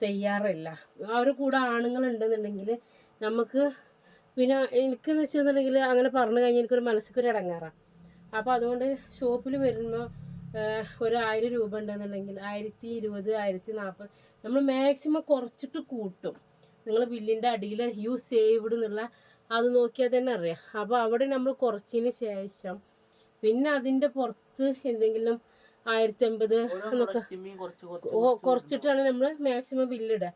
തയ്യാറല്ല. അവരുടെ കൂടെ ആണുങ്ങളുണ്ടെന്നുണ്ടെങ്കിൽ നമുക്ക് പിന്നെ എനിക്കെന്ന് വെച്ചിട്ടുണ്ടെങ്കിൽ അങ്ങനെ പറഞ്ഞു കഴിഞ്ഞാൽ എനിക്കൊരു മനസ്സിക്കൊരു ഇടങ്ങാറാണ് അപ്പോൾ അതുകൊണ്ട് ഷോപ്പിൽ വരുമ്പോൾ ഒരു ആയിരം രൂപ ഉണ്ടെന്നുണ്ടെങ്കിൽ ആയിരത്തി ഇരുപത് ആയിരത്തി നാൽപ്പത് നമ്മൾ മാക്സിമം കുറച്ചിട്ട് കൂട്ടും. നിങ്ങൾ ബില്ലിന്റെ അടിയിൽ യു സേവ്ഡ് എന്നുള്ള അത് നോക്കിയാൽ തന്നെ അറിയാം. അപ്പോൾ അവിടെ നമ്മൾ കുറച്ചതിന് ശേഷം പിന്നെ അതിന്റെ പുറത്ത് എന്തെങ്കിലും ആയിരത്തി അമ്പത് എന്നൊക്കെ കുറച്ചിട്ടാണ് നമ്മൾ മാക്സിമം ബില്ലിടുക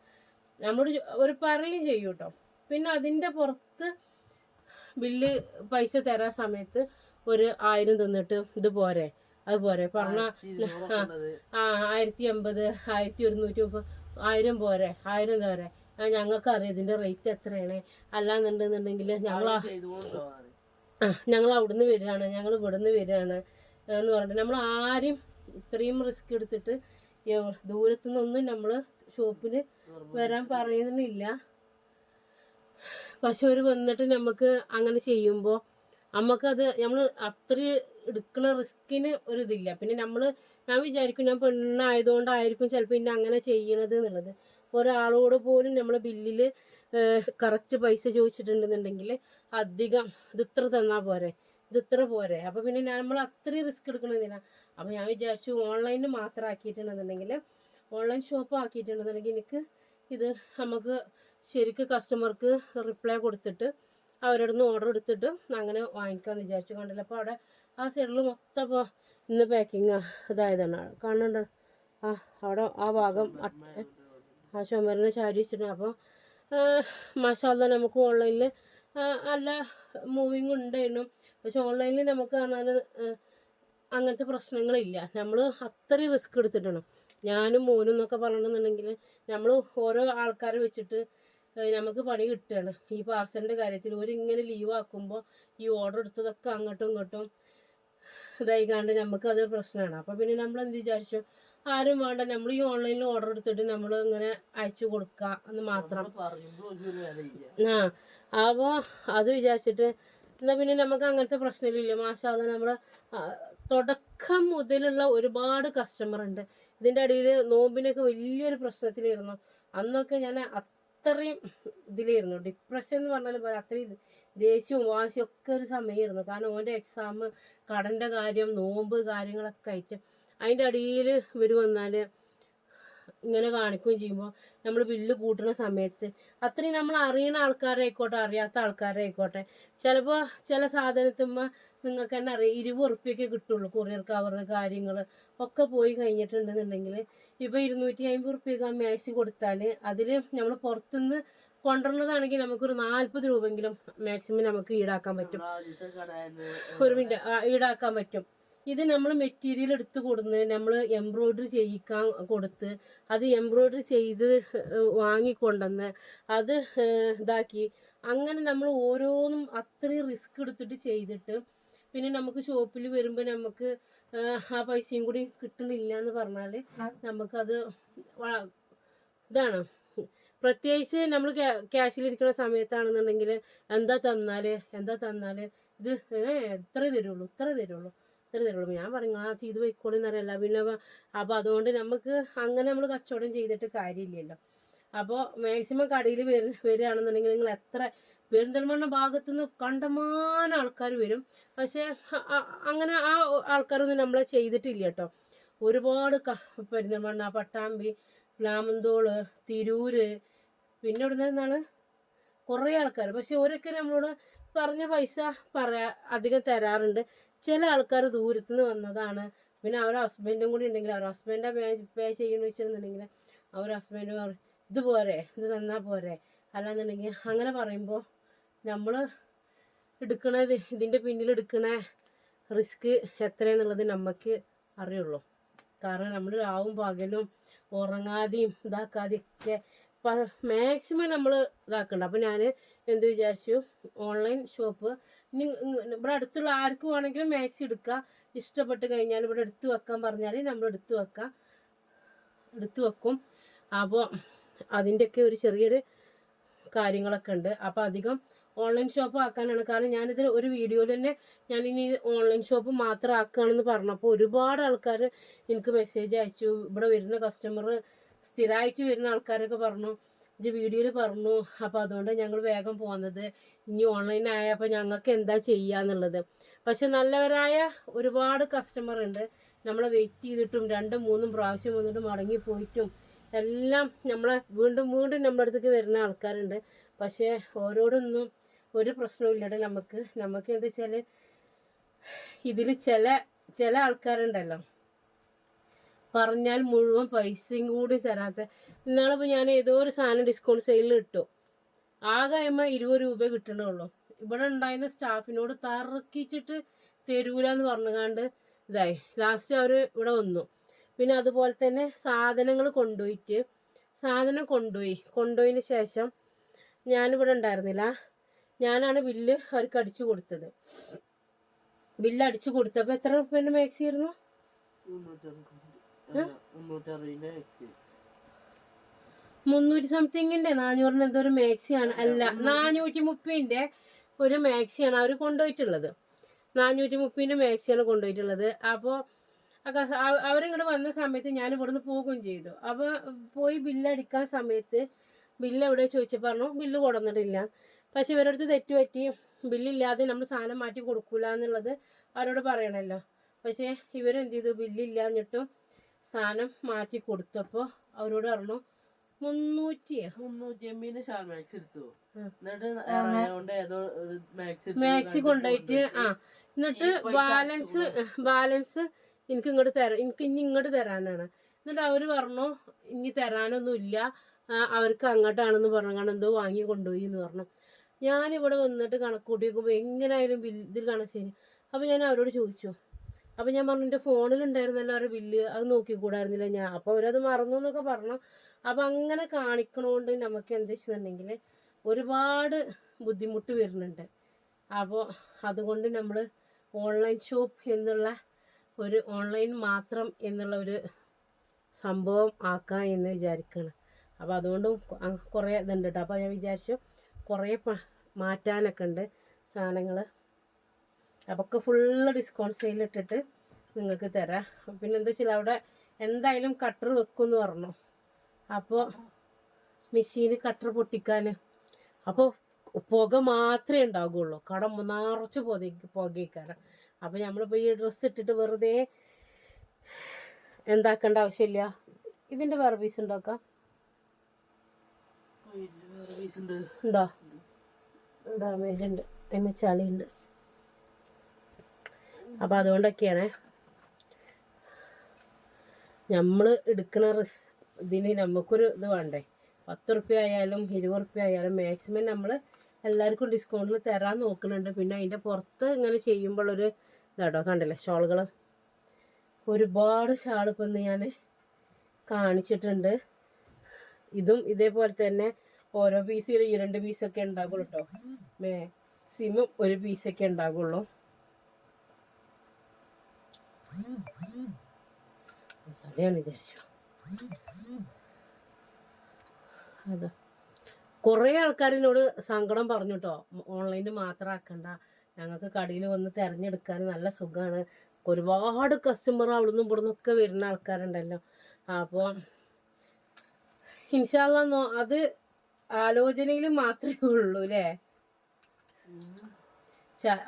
നമ്മളോട് ഒരു പറയും ചെയ്യും കേട്ടോ. പിന്നെ അതിന്റെ പുറത്ത് ബില്ല് പൈസ തരാൻ സമയത്ത് ഒരു ആയിരം തന്നിട്ട് ഇത് പോരെ അത് പോരെ. പറഞ്ഞ ആ ആയിരത്തി അമ്പത് ആയിരത്തി ഒരുന്നൂറ്റി മുപ്പത് ആയിരം പോരെ ആയിരം പോരെ ഞങ്ങൾക്ക് അറിയാം ഇതിന്റെ റേറ്റ് എത്രയാണ്. അല്ലാന്നുണ്ടെന്നുണ്ടെങ്കിൽ ഞങ്ങൾ ഞങ്ങൾ അവിടുന്ന് വരികയാണ്. ഞങ്ങൾ ഇവിടുന്ന് വരികയാണ്. എന്ന് പറഞ്ഞിട്ട് നമ്മൾ ആരും ഇത്രയും റിസ്ക് എടുത്തിട്ട് ദൂരത്തു നിന്നൊന്നും നമ്മൾ ഷോപ്പിന് വരാൻ പറയുന്നില്ല. പക്ഷെ അവർ വന്നിട്ട് നമുക്ക് അങ്ങനെ ചെയ്യുമ്പോൾ നമുക്കത് നമ്മൾ അത്രയും എടുക്കുന്ന റിസ്കിന് ഒരു പിന്നെ നമ്മൾ ഞാൻ വിചാരിക്കും ഞാൻ പെണ്ണായതുകൊണ്ടായിരിക്കും ചിലപ്പോൾ ഇന്നെ അങ്ങനെ ചെയ്യണത് എന്നുള്ളത്. ഒരാളോട് പോലും നമ്മൾ ബില്ലിൽ കറക്റ്റ് പൈസ ചോദിച്ചിട്ടുണ്ടെന്നുണ്ടെങ്കിൽ അധികം ഇതിത്ര തന്നാൽ പോരെ ഇതിത്ര പോരെ. അപ്പോൾ പിന്നെ നമ്മൾ അത്രയും റിസ്ക് എടുക്കണമെന്നില്ല അപ്പോൾ ഞാൻ വിചാരിച്ചു ഓൺലൈനിൽ മാത്രം ആക്കിയിട്ടുണ്ടെന്നുണ്ടെങ്കിൽ ഓൺലൈൻ ഷോപ്പ് ആക്കിയിട്ടുണ്ടെന്നുണ്ടെങ്കിൽ എനിക്ക് ഇത് നമുക്ക് ശരിക്ക് കസ്റ്റമർക്ക് റിപ്ലൈ കൊടുത്തിട്ട് അവരുടെ നിന്ന് ഓർഡർ എടുത്തിട്ട് അങ്ങനെ വാങ്ങിക്കാമെന്ന് വിചാരിച്ചു. കണ്ടില്ല? അപ്പോൾ അവിടെ ആ സൈഡിൽ മൊത്തം ഇപ്പോൾ ഇന്ന് പാക്കിങ് ഇതായതാണ്. കാണുന്നുണ്ട്? ആ അവിടെ ആ ഭാഗം ആ ചുമരിന് ചാരി വെച്ചിട്ടുണ്ട്. അപ്പോൾ മാഷാല്ല നമുക്ക് ഓൺലൈനിൽ നല്ല മൂവിങ് ഉണ്ടായിരുന്നു. പക്ഷെ ഓൺലൈനിൽ നമുക്ക് കാണാൻ അങ്ങനത്തെ പ്രശ്നങ്ങളില്ല. നമ്മൾ അത്രയും റിസ്ക് എടുത്തിട്ടാണ്. ഞാനും മോനും എന്നൊക്കെ പറയണമെന്നുണ്ടെങ്കിൽ നമ്മൾ ഓരോ ആൾക്കാരെ വെച്ചിട്ട് നമുക്ക് പണി കിട്ടുകയാണ്. ഈ പാർസലിന്റെ കാര്യത്തിൽ ഇങ്ങനെ ലീവ് ആക്കുമ്പോൾ ഈ ഓർഡർ എടുത്തതൊക്കെ അങ്ങോട്ടും ഇങ്ങോട്ടും ഇതായി കണ്ട് നമുക്ക് അതൊരു പ്രശ്നമാണ്. അപ്പോൾ പിന്നെ നമ്മൾ എന്ത് വിചാരിച്ചു? ആരും വേണ്ട. നമ്മൾ ഈ ഓൺലൈനിൽ ഓർഡർ എടുത്തിട്ട് നമ്മൾ ഇങ്ങനെ അയച്ചു കൊടുക്കുക എന്ന് മാത്രം. ആ അപ്പോൾ അത് വിചാരിച്ചിട്ട് എന്നാൽ പിന്നെ നമുക്ക് അങ്ങനത്തെ പ്രശ്നമില്ല മാഷാല്ല നമ്മൾ തുടക്കം മുതലുള്ള ഒരുപാട് കസ്റ്റമർ ഉണ്ട്. ഇതിന്റെ അടിയിൽ നോമ്പിനൊക്കെ വലിയൊരു പ്രശ്നത്തിലായിരുന്നു. അന്നൊക്കെ ഞാൻ അത്രയും ഇതിലായിരുന്നു. ഡിപ്രഷൻ എന്ന് പറഞ്ഞാൽ പോലെ അത്രയും ദേഷ്യവും വാശിയും ഒക്കെ ഒരു സമയമായിരുന്നു. കാരണം ഓന്റെ എക്സാം കടന്റെ കാര്യം നോമ്പ് കാര്യങ്ങളൊക്കെ ആയിട്ട് അതിന്റെ അടിയിൽ ഇവർ വന്നാൽ ഇങ്ങനെ കാണിക്കുകയും ചെയ്യുമ്പോൾ നമ്മൾ ബില്ല് കൂട്ടുന്ന സമയത്ത് അത്രയും നമ്മൾ അറിയുന്ന ആൾക്കാരെ ആൾക്കാരായിക്കോട്ടെ അറിയാത്ത ആൾക്കാരെ ആൾക്കാരായിക്കോട്ടെ ചിലപ്പോൾ ചില സാധനത്തുമ്പോൾ നിങ്ങൾക്ക് തന്നെ അറിയാം. ഇരുപത് ഉറുപ്പ്യൊക്കെ കിട്ടുള്ളൂ കൊറിയർ കവർ കാര്യങ്ങൾ ഒക്കെ പോയി കഴിഞ്ഞിട്ടുണ്ടെന്നുണ്ടെങ്കിൽ ഇപ്പോൾ ഇരുന്നൂറ്റി അമ്പത് ഉറുപ്പ്യൊക്കെ മാക്സി കൊടുത്താൽ അതിൽ നമ്മൾ പുറത്തുനിന്ന് കൊണ്ടുവരുന്നതാണെങ്കിൽ നമുക്കൊരു നാൽപ്പത് രൂപയെങ്കിലും മാക്സിമം നമുക്ക് ഈടാക്കാൻ പറ്റും. ഒരു മിനിറ്റ് ഈടാക്കാൻ പറ്റും. ഇത് നമ്മൾ മെറ്റീരിയൽ എടുത്ത് കൊടുന്ന് നമ്മൾ എംബ്രോയ്ഡറി ചെയ്യിക്കാൻ കൊടുത്ത് അത് എംബ്രോയ്ഡറി ചെയ്ത് വാങ്ങിക്കൊണ്ടെന്ന് അത് ഇതാക്കി. അങ്ങനെ നമ്മൾ ഓരോന്നും അത്രയും റിസ്ക് എടുത്തിട്ട് ചെയ്തിട്ട് പിന്നെ നമുക്ക് ഷോപ്പിൽ വരുമ്പോൾ നമുക്ക് ആ പൈസയും കൂടി കിട്ടുന്നില്ല എന്ന് പറഞ്ഞാൽ നമുക്കത് ഇതാണ്. പ്രത്യേകിച്ച് നമ്മൾ ക്യാഷിലിരിക്കുന്ന സമയത്താണെന്നുണ്ടെങ്കിൽ എന്താ തന്നാൽ എന്താ തന്നാൽ ഇത് എത്ര തരുള്ളൂ ഇത്ര തരുള്ളൂ. തരുള്ളൂ ഞാൻ പറഞ്ഞു ആ ചെയ്ത് പോയിക്കോളി എന്നറിയില്ല പിന്നെ അപ്പോൾ അതുകൊണ്ട് നമുക്ക് അങ്ങനെ നമ്മൾ കച്ചവടം ചെയ്തിട്ട് കാര്യമില്ലല്ലോ. അപ്പോൾ മാക്സിമം കടയിൽ വരു വരികയാണെന്നുണ്ടെങ്കിൽ നിങ്ങൾ എത്ര പെരിന്തൽമണ്ണ ഭാഗത്തുനിന്ന് കണ്ടമാനം ആൾക്കാർ വരും. പക്ഷേ അങ്ങനെ ആ ആൾക്കാരൊന്നും നമ്മളെ ചെയ്തിട്ടില്ല കേട്ടോ. ഒരുപാട് ക പെരിന്തൽമണ്ണ പട്ടാമ്പി ലാമന്തോൾ തിരൂര് പിന്നെ ഇവിടെ നിന്നാണ് കുറേ ആൾക്കാർ പക്ഷെ ഓരൊക്കെ നമ്മളോട് പറഞ്ഞ പൈസ പറയാ അധികം തരാറുണ്ട്. ചില ആൾക്കാർ ദൂരത്തു നിന്ന് വന്നതാണ്. പിന്നെ അവരെ ഹസ്ബൻഡും കൂടി ഉണ്ടെങ്കിൽ അവർ ഹസ്ബൻഡാ പേ പേ ചെയ്യുന്ന വെച്ചിരുന്നുണ്ടെങ്കിൽ അവർ ഹസ്ബൻഡ് പറയും ഇത് പോരെ ഇത് തന്നാൽ പോരെ. അല്ലാന്നുണ്ടെങ്കിൽ അങ്ങനെ പറയുമ്പോൾ നമ്മൾ എടുക്കണത് ഇതിന്റെ പിന്നിൽ എടുക്കണ റിസ്ക് എത്രയെന്നുള്ളത് നമുക്ക് അറിയുള്ളൂ. കാരണം നമ്മൾ രാവും പകലും ഉറങ്ങാതെയും ഇതാക്കാതെയും ഒക്കെ മാക്സിമം നമ്മൾ ഇതാക്കണ്ട. അപ്പോൾ ഞാൻ എന്ത് വിചാരിച്ചു ഓൺലൈൻ ഷോപ്പ് ഇവിടെ അടുത്തുള്ള ആർക്കും വേണമെങ്കിലും മാക്സ് എടുക്കുക ഇഷ്ടപ്പെട്ട് കഴിഞ്ഞാൽ ഇവിടെ എടുത്തു വെക്കാൻ പറഞ്ഞാൽ നമ്മൾ എടുത്തു വെക്കാം. എടുത്തു വെക്കും. അപ്പോൾ അതിന്റെയൊക്കെ ഒരു ചെറിയൊരു കാര്യങ്ങളൊക്കെ ഉണ്ട്. അപ്പോൾ അധികം ഓൺലൈൻ ഷോപ്പ് ആക്കാനാണ് കാരണം ഞാനിത് ഒരു വീഡിയോ തന്നെ ഞാൻ ഇനി ഓൺലൈൻ ഷോപ്പ് മാത്രം ആക്കുകയാണെന്ന് പറഞ്ഞപ്പോൾ ഒരുപാട് ആൾക്കാർ എനിക്ക് മെസ്സേജ് അയച്ചു. ഇവിടെ വരുന്ന കസ്റ്റമർ സ്ഥിരമായിട്ട് വരുന്ന ആൾക്കാരൊക്കെ പറഞ്ഞു. ഇത് വീഡിയോയിൽ പറഞ്ഞു. അപ്പോൾ അതുകൊണ്ട് ഞങ്ങൾ വേഗം പോകുന്നത് ഇനി ഓൺലൈൻ ആയപ്പോൾ ഞങ്ങൾക്ക് എന്താ ചെയ്യാന്നുള്ളത് പക്ഷെ നല്ലവരായ ഒരുപാട് കസ്റ്റമർ ഉണ്ട്. നമ്മളെ വെയിറ്റ് ചെയ്തിട്ടും രണ്ടും മൂന്നും പ്രാവശ്യം വന്നിട്ട് മടങ്ങി പോയിട്ടും എല്ലാം നമ്മളെ വീണ്ടും വീണ്ടും നമ്മുടെ അടുത്തേക്ക് വരുന്ന ആൾക്കാരുണ്ട്. പക്ഷേ ഓരോടൊന്നും ഒരു പ്രശ്നവും ഇല്ലാതെ നമുക്ക് നമുക്ക് എന്താ വെച്ചാൽ ഇതിൽ ചില ചില ആൾക്കാരുണ്ടല്ലോ. പറഞ്ഞാൽ മുഴുവൻ പൈസയും കൂടി തരാത്ത ഇന്നാളിപ്പോൾ ഞാൻ ഏതോ ഒരു സാധനം ഡിസ്കൗണ്ട് സെയിലിൽ ഇട്ടു. ആകെ അമ്മ ഇരുപത് രൂപ കിട്ടണുള്ളൂ. ഇവിടെ ഉണ്ടായിരുന്ന സ്റ്റാഫിനോട് തറക്കിച്ചിട്ട് തരൂല എന്ന് പറഞ്ഞുകൊണ്ട് ഇതായി. ലാസ്റ്റ് അവർ ഇവിടെ വന്നു. പിന്നെ അതുപോലെ തന്നെ സാധനങ്ങൾ കൊണ്ടുപോയിട്ട് സാധനം കൊണ്ടുപോയി. കൊണ്ടുപോയതിന് ശേഷം ഞാനിവിടെ ഉണ്ടായിരുന്നില്ല. ഞാനാണ് ബില്ല് അവർക്ക് അടിച്ചു കൊടുത്തത്. ബില്ല് അടിച്ചു കൊടുത്തപ്പോൾ എത്ര റുപ്യന്റെ മാക്സി ആയിരുന്നു? മുന്നൂറ്ററുപതിന്റെ വ്യക്തി മുന്നൂറ്റി സംതിങ്ങിന്റെ നാനൂറിന് എന്തോ ഒരു മാക്സിയാണ്. അല്ല നാനൂറ്റി മുപ്പതിന്റെ ഒരു മാക്സിയാണ് അവർ കൊണ്ടുപോയിട്ടുള്ളത്. നാനൂറ്റി മുപ്പതിന്റെ മാക്സിയാണ് കൊണ്ടുപോയിട്ടുള്ളത്. അപ്പോൾ അവരിങ്ങോട്ട് വന്ന സമയത്ത് ഞാൻ ഇവിടുന്ന് പോകുകയും ചെയ്തു. അപ്പോൾ പോയി ബില്ലടിക്കാൻ സമയത്ത് ബില്ല് എവിടെ ചോദിച്ചു പറഞ്ഞു ബില്ല് കൊടുന്നിട്ടില്ല. പക്ഷെ ഇവരടുത്ത് തെറ്റുപറ്റി തെറ്റ് പറ്റി ബില്ലില്ലാതെ നമ്മൾ സാധനം മാറ്റി കൊടുക്കൂല എന്നുള്ളത് അവരോട് പറയണല്ലോ. പക്ഷേ ഇവരെന്ത് ചെയ്തു? ബില്ലില്ലാഞ്ഞിട്ടും സാധനം മാറ്റി കൊടുത്തപ്പോൾ അവരോട് പറഞ്ഞു മുന്നൂറ്റിയാ മുന്നൂറ്റി എമ്മിന് ഷാൾ മാക്സ് എടുത്തു? എന്നിട്ട് മാക്സ് കൊണ്ടുപോയിട്ട് ആ. എന്നിട്ട് ബാലൻസ് ബാലൻസ് എനിക്ക് ഇങ്ങോട്ട് തരാം എനിക്ക് ഇനി ഇങ്ങോട്ട് തരാനാണ്. എന്നിട്ട് അവർ പറഞ്ഞു ഇനി തരാനൊന്നും ഇല്ല. അവർക്ക് അങ്ങോട്ടാണെന്ന് പറഞ്ഞു. എന്തോ വാങ്ങി കൊണ്ടുപോയി എന്ന് പറഞ്ഞു. ഞാനിവിടെ വന്നിട്ട് കണക്ക് കൂട്ടി നോക്കുമ്പോൾ എങ്ങനെയായാലും ബില്ല് ഇതിൽ കണക്ക് ചെയ്യും അപ്പോൾ ഞാൻ അവരോട് ചോദിച്ചു അപ്പോൾ ഞാൻ പറഞ്ഞു എന്റെ ഫോണിലുണ്ടായിരുന്നല്ലോ അവരുടെ ബില്ല് അത് നോക്കിക്കൂടായിരുന്നില്ല ഞാൻ. അപ്പോൾ അവരത് മറന്നു എന്നൊക്കെ പറഞ്ഞു. അപ്പോൾ അങ്ങനെ കാണിക്കണോണ്ട് നമുക്ക് എന്താ വെച്ചിട്ടുണ്ടെങ്കിൽ ഒരുപാട് ബുദ്ധിമുട്ട് വരുന്നുണ്ട്. അപ്പോൾ അതുകൊണ്ട് നമ്മൾ ഓൺലൈൻ ഷോപ്പ് എന്നുള്ള ഒരു ഓൺലൈൻ മാത്രം എന്നുള്ള ഒരു സംഭവം ആക്കാം എന്ന് വിചാരിക്കുകയാണ് അപ്പോൾ അതുകൊണ്ട് കുറേ ഇതുണ്ട് കേട്ടോ അപ്പോൾ ഞാൻ വിചാരിച്ചു കുറേ മാറ്റാനൊക്കെ ഉണ്ട് സാധനങ്ങൾ അപ്പോൾ ഒക്കെ ഫുള്ള് ഡിസ്കൗണ്ട് സെയിൽ ഇട്ടിട്ട് നിങ്ങൾക്ക് തരാം. പിന്നെ എന്താ വെച്ചാൽ അവിടെ എന്തായാലും കട്ടർ വെക്കുമെന്ന് പറഞ്ഞു. അപ്പോൾ മെഷീൻ കട്ടർ പൊട്ടിക്കാൻ അപ്പോൾ പുക മാത്രമേ ഉണ്ടാകുള്ളൂ കട നിറച്ച് പുക പുകയ്ക്കാരം അപ്പോൾ നമ്മളിപ്പോൾ ഈ ഡ്രസ്സ് ഇട്ടിട്ട് വെറുതെ എന്താക്കേണ്ട ആവശ്യമില്ല. ഇതിന്റെ വേറെ പീസ് ഉണ്ടാക്കാം ഉണ്ടോ. ഡാമേജ് ഉണ്ട്? അതിന് ചളിയുണ്ട് അപ്പം അതുകൊണ്ടൊക്കെയാണ് നമ്മൾ എടുക്കുന്ന റിസ് ഇതിന് നമുക്കൊരു ഇത് വേണ്ടേ? പത്ത് റുപ്യ ആയാലും ഇരുപത് റുപ്യ ആയാലും മാക്സിമം നമ്മൾ എല്ലാവർക്കും ഡിസ്കൗണ്ടിൽ തരാൻ നോക്കുന്നുണ്ട് പിന്നെ അതിന്റെ പുറത്ത് ഇങ്ങനെ ചെയ്യുമ്പോഴൊരു ഇതാട്ടോ കണ്ടില്ലേ? ഷോളുകൾ ഒരുപാട് ഷാൾ ഇപ്പം ഇന്ന് ഞാൻ കാണിച്ചിട്ടുണ്ട്. ഇതും ഇതേപോലെ തന്നെ ഓരോ പീസിൽ ഈ രണ്ട് പീസൊക്കെ ഉണ്ടാകുള്ളൂ കേട്ടോ മാക്സിമം ഒരു പീസൊക്കെ ഉണ്ടാകുള്ളൂ അതെയാണ് വിചാരിച്ചു അത്. കുറേ ആൾക്കാരിനോട് സങ്കടം പറഞ്ഞു കേട്ടോ ഓൺലൈനിൽ മാത്രം ആക്കണ്ട. ഞങ്ങൾക്ക് കടയിൽ വന്ന് തിരഞ്ഞെടുക്കാൻ നല്ല സുഖമാണ് ഒരുപാട് കസ്റ്റമർ അവിടുന്ന് ഇവിടുന്ന് ഒക്കെ വരുന്ന ആൾക്കാരുണ്ടല്ലോ. അപ്പോൾ ഇൻഷാല്ല അത് ആലോചനയിൽ മാത്രമേ ഉള്ളൂ അല്ലേ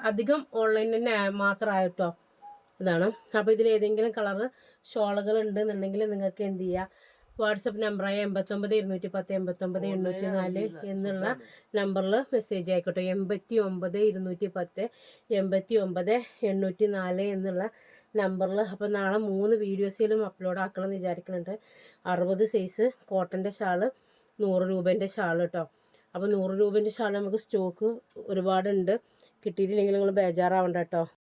അധികം ഓൺലൈനിൽ തന്നെ മാത്രമായിട്ടോ ഇതാണ്. അപ്പോൾ ഇതിൽ ഏതെങ്കിലും കളർ ഷോളുകൾ ഉണ്ടെന്നുണ്ടെങ്കിൽ നിങ്ങൾക്ക് എന്ത് ചെയ്യുക വാട്സപ്പ് നമ്പറായ എൺപത്തൊമ്പത് ഇരുന്നൂറ്റി പത്ത് എൺപത്തൊമ്പത് എണ്ണൂറ്റി നാല് എന്നുള്ള നമ്പറിൽ മെസ്സേജ് ആയിക്കോട്ടെ എൺപത്തി ഒമ്പത് ഇരുന്നൂറ്റി പത്ത് എൺപത്തി ഒമ്പത് എണ്ണൂറ്റി നാല് എന്നുള്ള നമ്പറിൽ അപ്പോൾ നാളെ മൂന്ന് വീഡിയോസിലും അപ്ലോഡ് ആക്കണം എന്ന് വിചാരിക്കുന്നുണ്ട്. അറുപത് സൈസ് കോട്ടന്റെ ഷാൾ നൂറ് രൂപേന്റെ ഷാൾ കേട്ടോ അപ്പോൾ നൂറ് രൂപേന്റെ ഷാൾ നമുക്ക് സ്റ്റോക്ക് ഒരുപാടുണ്ട്. കിട്ടിയിട്ടില്ലെങ്കിൽ നിങ്ങൾ ബേജാറാവണ്ട കേട്ടോ